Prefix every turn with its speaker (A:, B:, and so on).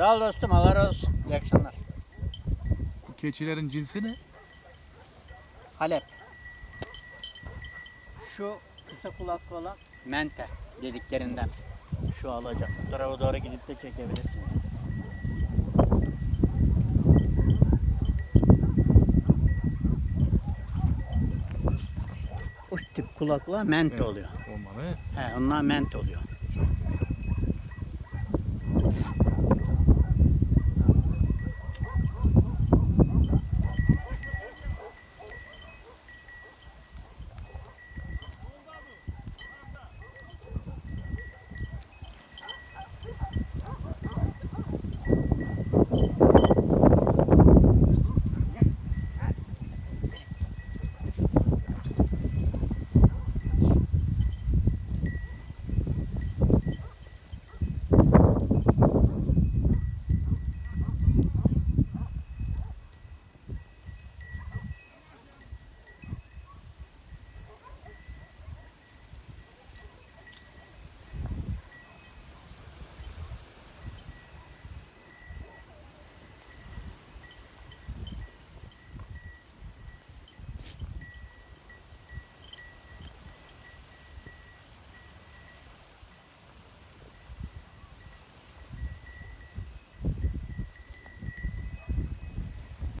A: Sağ ol dostum. Allah razı olsun. İyi akşamlar.
B: Bu keçilerin cinsi ne?
A: Halep. Şu kısa kulaklı olan mente dediklerinden. Şu alacak. Bu tarafa doğru gidip de çekebilirsin. O tip kulaklığa mente oluyor.
B: Olmalı.
A: He, onlar mente oluyor.